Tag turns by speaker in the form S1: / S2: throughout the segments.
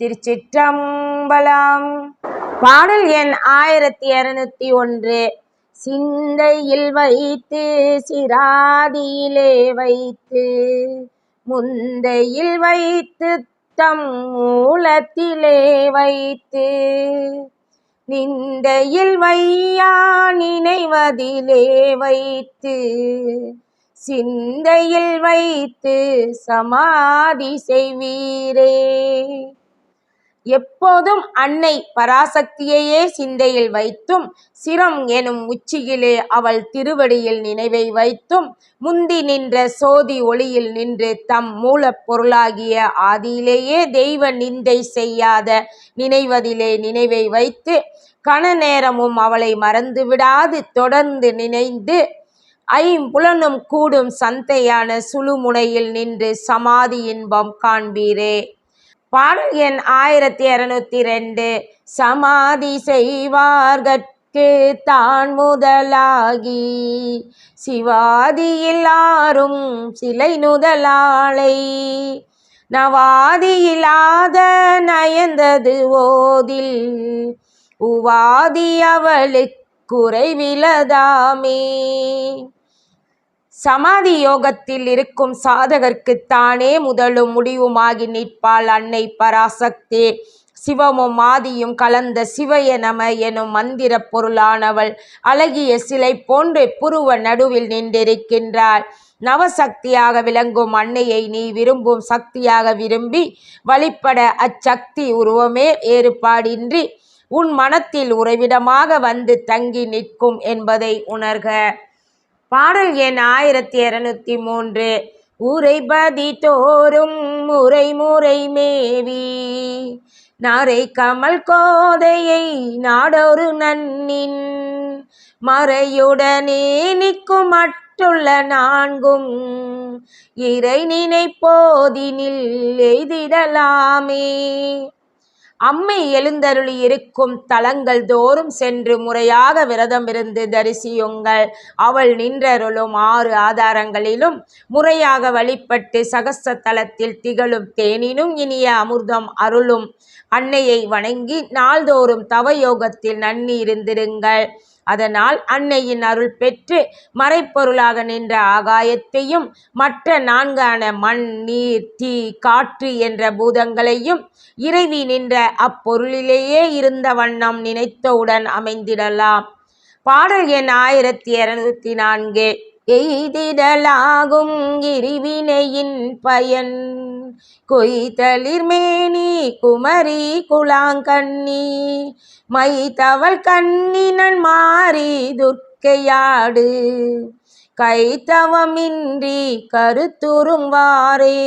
S1: திருச்சிற்றம்பலம். பாடல் எண் ஆயிரத்தி இருநூத்தி ஒன்று. சிந்தையில் வைத்து சிராதியிலே வைத்து முந்தையில் வைத்து தம் மூலத்திலே வைத்து நிந்தையில் வையா நினைவதிலே வைத்து சிந்தையில் வைத்து சமாதி செய்வீரே. எப்போதும் அன்னை பராசக்தியையே சிந்தையில் வைத்தும் சிரம் எனும் உச்சியிலே அவள் திருவடியில் நினைவை வைத்தும் முந்தி நின்ற சோதி ஒளியில் நின்று தம் மூலப் பொருளாகிய ஆதியிலேயே தெய்வ நிந்தை செய்யாத நினைவதிலே நினைவை வைத்து கண நேரமும் அவளை மறந்து விடாது தொடர்ந்து நினைந்து ஐம்புலனும் கூடும் சந்தையான சுழுமுனையில் நின்று சமாதி இன்பம் காண்பீரே. பாடல் எண் ஆயிரத்தி இரநூத்தி ரெண்டு. சமாதி செய்வார்கட்கு தான் முதலாகி. சிவாதியிலாரும் சிலை நுதலாளை நவாதியிலாத நயந்தது ஓதில். உவாதி அவளுக்கு குறைவிலதாமே சமாதி யோகத்தில் இருக்கும் சாதகர்க்கு தானே முதலும் முடிவுமாகி நிற்பாள் அன்னை பராசக்தி. சிவமும் ஆதியும் கலந்த சிவய நம எனும் மந்திர பொருளானவள். அழகிய சிலை போன்று புருவ நடுவில் நின்றிருக்கின்றாள். நவசக்தியாக விளங்கும் அன்னையை நீ விரும்பும் சக்தியாக விரும்பி வழிபட அச்சக்தி உருவமே ஏற்பாடின்றி உன் மனத்தில் உறைவிடமாக வந்து தங்கி நிற்கும் என்பதை உணர்க. பாடல் எண் ஆயிரத்தி இரநூத்தி மூன்று. உரைபதி தோறும் முறை முறை மேவி. நரை கமல் கோதையை நாடொரு நன்னின். மறையுடனே நிற்கும் மற்றுள்ள நான்கும். இறை நினைப்போதினில் எய்திடலாமே. அம்மை எழுந்தருளி இருக்கும் தலங்கள் தோறும் சென்று முறையாக விரதம் இருந்து தரிசியுங்கள். அவள் நின்றருளும் ஆறு ஆதாரங்களிலும் முறையாக வழிபட்டு சகஸ்த தலத்தில் திகழும் தேனினும் இனிய அமிர்தம் அருளும். அன்னையை வணங்கி நாள்தோறும் தவயோகத்தில் நன்னி இருந்திருங்கள். அதனால் அன்னையின் அருள் பெற்று மறைப்பொருளாக நின்ற ஆகாயத்தையும் மற்ற நான்கான மண் நீர் தீ காற்று என்ற பூதங்களையும் இறைவி நின்ற அப்பொருளிலேயே இருந்த வண்ணம் நினைத்தவுடன் அமைந்திடலாம். பாடல் எண் ஆயிரத்தி இருநூத்தி நான்கு. எய்திடலாகும் இருவினையின் பயன். கொய்தளிர்மேனி குமரி குலாங்கண்ணி மைத்தவள் கண்ணினன் மாறி துர்க்கையாடு. கைத்தவமின்றி கருத்துருவாரே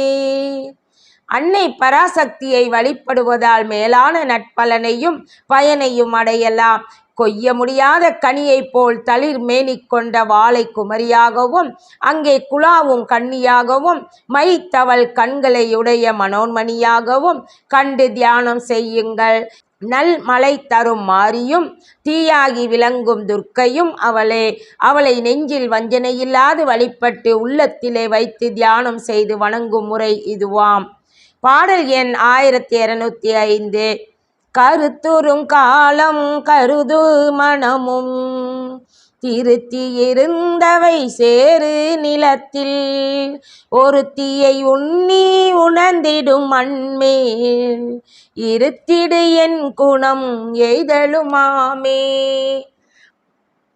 S1: அன்னை பராசக்தியை வழிபடுவதால் மேலான நட்பலனையும் பயனையும் அடையலாம். கொய்ய முடியாத கனியைப் போல் தளிர் மேனி கொண்ட வாழை குமரியாகவும் அங்கே குழாவும் கண்ணியாகவும் மைத்தவள் கண்களை உடைய மனோன்மணியாகவும் கண்டு தியானம் செய்யுங்கள். நல் மலை தரும் மாரியும் தீயாகி விளங்கும் துர்க்கையும் அவளே. அவளை நெஞ்சில் வஞ்சனையில்லாது வழிபட்டு உள்ளத்திலே வைத்து தியானம் செய்து வணங்கும் முறை இதுவாம். பாடல் எண் ஆயிரத்தி இருநூத்தி ஐந்து. கருத்துறும் காலம் கருது மனமும். திருத்தி இருந்தவை சேரு நிலத்தில். ஒரு உண்ணி உணர்ந்திடும் மண்மேல். இருத்திடு என் குணம் எய்தலுமாமே.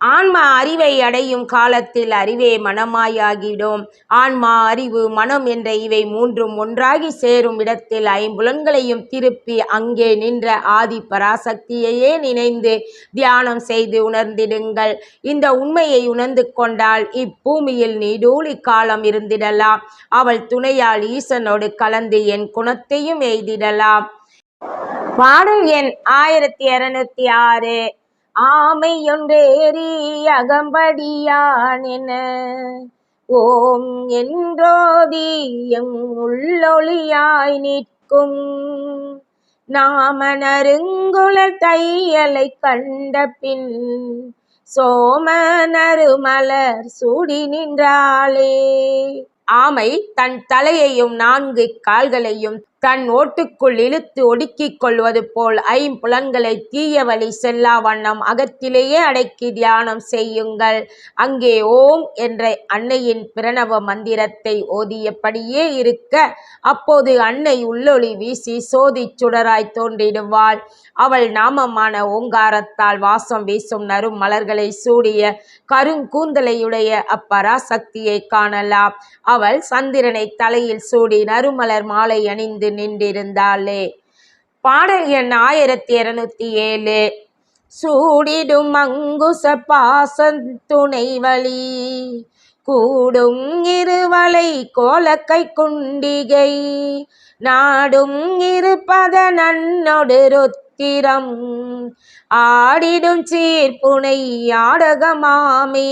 S1: ஆன்மா அறிவை அடையும் காலத்தில் அறிவே மனமாயாகிடும் ஆன்மா அறிவு மனம் என்ற இவை மூன்றும் ஒன்றாகி சேரும் இடத்தில் ஐம்புலன்களையும் திருப்பி அங்கே நின்ற ஆதி பராசக்தியையே நினைந்து தியானம் செய்து உணர்ந்திடுங்கள். இந்த உண்மையை உணர்ந்து கொண்டால் இப்பூமியில் நீடூழி காலம் இருந்திடலாம். அவள் துணையால் ஈசனோடு கலந்து என் குணத்தையும் எய்திடலாம். பாடல் எண் ஆயிரத்தி இருநூத்தி ஆறு. ஆமையொன்றேறி அகம்படியான் என ஓம் என்றோதியம் உள்ளொளியாய் நிற்கும். நாம நருங்குல தையலை கண்ட பின் சோம நறுமலர் சூடி நின்றாளே. ஆமை தன் தலையையும் நான்கு கால்களையும் தன் ஓட்டுக்குள் இழுத்து ஒடுக்கிக் கொள்வது போல் ஐம்புலன்களை தீய வழி செல்லா வண்ணம் அகத்திலேயே அடக்கி தியானம் செய்யுங்கள். அங்கே ஓம் என்ற அன்னையின் பிரணவ மந்திரத்தை ஓதியபடியே இருக்க அப்போது அன்னை உள்ளொளி வீசி சோதிச் சுடராய் தோன்றிடுவாள். அவள் நாமமான ஓங்காரத்தால் வாசம் வீசும் நறும் மலர்களை சூடிய கருங்கூந்தலையுடைய அப்பராசக்தியை காணலாம். அவள் சந்திரனை தலையில் சூடி நறுமலர் மாலை அணிந்து நின்றிருந்தாளே. பாடல் எண் ஆயிரத்தி இருநூத்தி ஏழு. சூடிடும் அங்குச பாசத்துணை வழி. கூடும் இருவலை கோலக்கை குண்டிகை. நாடும் இருப்பத நன்னொடு ருத்திரம். ஆடிடும் சீர்ப்புனை ஆடகமாமே.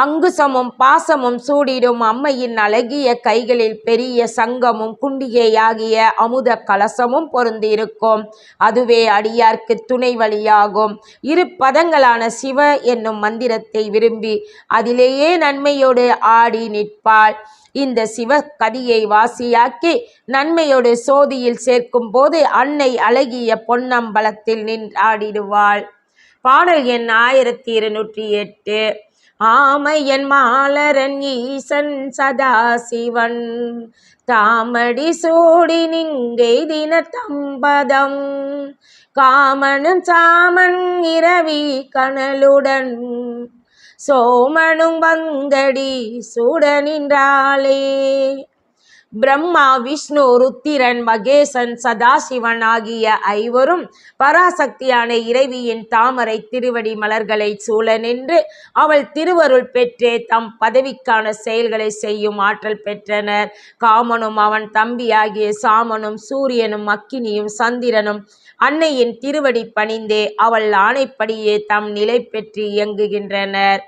S1: அங்குசமும் பாசமும் சூடிடும் அம்மையின் அழகிய கைகளில் பெரிய சங்கமும் குண்டிகையாகிய அமுத கலசமும் பொருந்திருக்கும் அதுவே அடியார்க்கு துணை வழியாகும் இரு பதங்களான சிவ என்னும் மந்திரத்தை விரும்பி அதிலேயே நன்மையோடு ஆடி நிற்பாள். இந்த சிவ கதியை வாசியாக்கி நன்மையோடு சோதியில் சேர்க்கும் போது அன்னை அழகிய பொன்னம்பலத்தில் நின்றாடிடுவாள். பாடல் எண் ஆயிரத்தி இருநூற்றி எட்டு. ஆமையன் மாலரன் ஈசன் சதாசிவன். தாமடி சூடி நிங்கை தின தம்பதம் காமனும் சாமன் இரவி கனலுடன். சோமனும் வந்தடி சூட நின்றாளே. பிரம்மா விஷ்ணு ருத்திரன் மகேசன் சதாசிவன் ஆகிய ஐவரும் பராசக்தியான இறைவியின் தாமரை திருவடி மலர்களை சூழ நின்று அவள் திருவருள் பெற்றே தம் பதவிக்கான செயல்களை செய்யும் ஆற்றல் பெற்றனர். காமனும் அவன் தம்பியாகிய சாமனும் சூரியனும் அக்கினியும் சந்திரனும் அன்னையின் திருவடி பணிந்தே அவள் ஆணைப்படியே தம் நிலை பெற்று இயங்குகின்றனர்.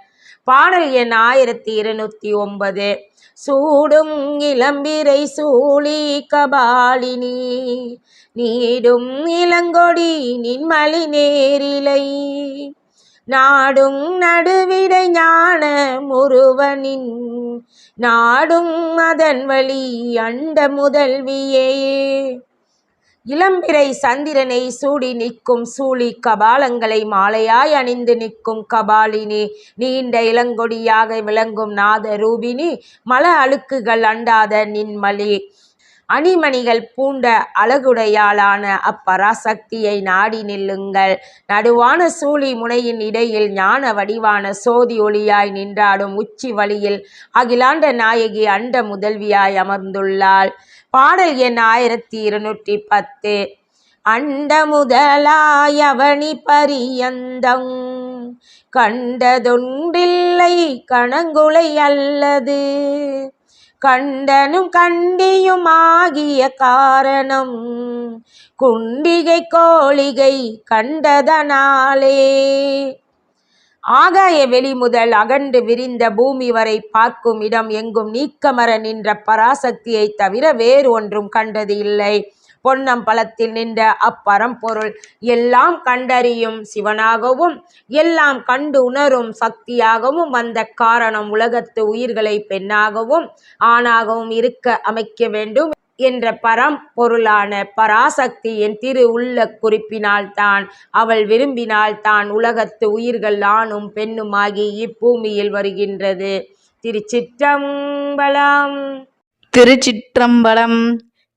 S1: பாடல் எண் ஆயிரத்தி இருநூத்தி ஒன்பது. சூடும் இளம்பிரை சூழி கபாலினி நீடும் இளங்கொடி நின்மலி நேரிலை. நாடும் நடுவிடை ஞான முருவனின் நாடும் அதன் வழி அண்ட முதல்வியே. இளம்பிறை சந்திரனை சூடி நிற்கும் சூழி கபாலங்களை மாலையாய் அணிந்து நிற்கும் கபாலினி நீண்ட இளங்கொடியாக விளங்கும் நாத ரூபினி மல அழுக்குகள் அண்டாத நின்மலி. அணிமணிகள் பூண்ட அழகுடையாளான அப்பராசக்தியை நாடி நில்லுங்கள். நடுவான சூழி முனையின் இடையில் ஞான வடிவான சோதி ஒளியாய் நின்றாடும் உச்சி வழியில் அகிலாண்ட நாயகி அண்ட முதல்வியாய் அமர்ந்துள்ளாள். பாடல் எண் ஆயிரத்தி இருநூற்றி பத்து. அண்ட முதலாயவனி பரியந்தம். கண்டதொன்றில்லை கணங்குலை அல்லது கண்டனும் கண்டியும் ஆகிய காரணம். குண்டிகை கோழிகை கண்டதனாலே. ஆகாய வெளி முதல் அகன்று விரிந்த பூமி வரை பார்க்கும் இடம் எங்கும் நீக்கமர நின்ற பராசக்தியை தவிர வேறு ஒன்றும் கண்டது இல்லை. பொன்னம்பலத்தில் நின்ற அப்பரம்பொருள். எல்லாம் கண்டறியும் சிவனாகவும் எல்லாம் கண்டு உணரும் சக்தியாகவும் வந்த காரணம் உலகத்து உயிர்களை பெண்ணாகவும் ஆணாகவும் இருக்க அமைக்க வேண்டும் என்ற பரம்பொருளான பராசக்தியின் திரு உள்ள குறிப்பினால்தான் அவள் விரும்பினால்தான் உலகத்து உயிர்கள் ஆணும் பெண்ணுமாகி இப்பூமியில் வருகின்றது. திருச்சிற்றம்பலம்.
S2: திருச்சிற்றம்பலம்.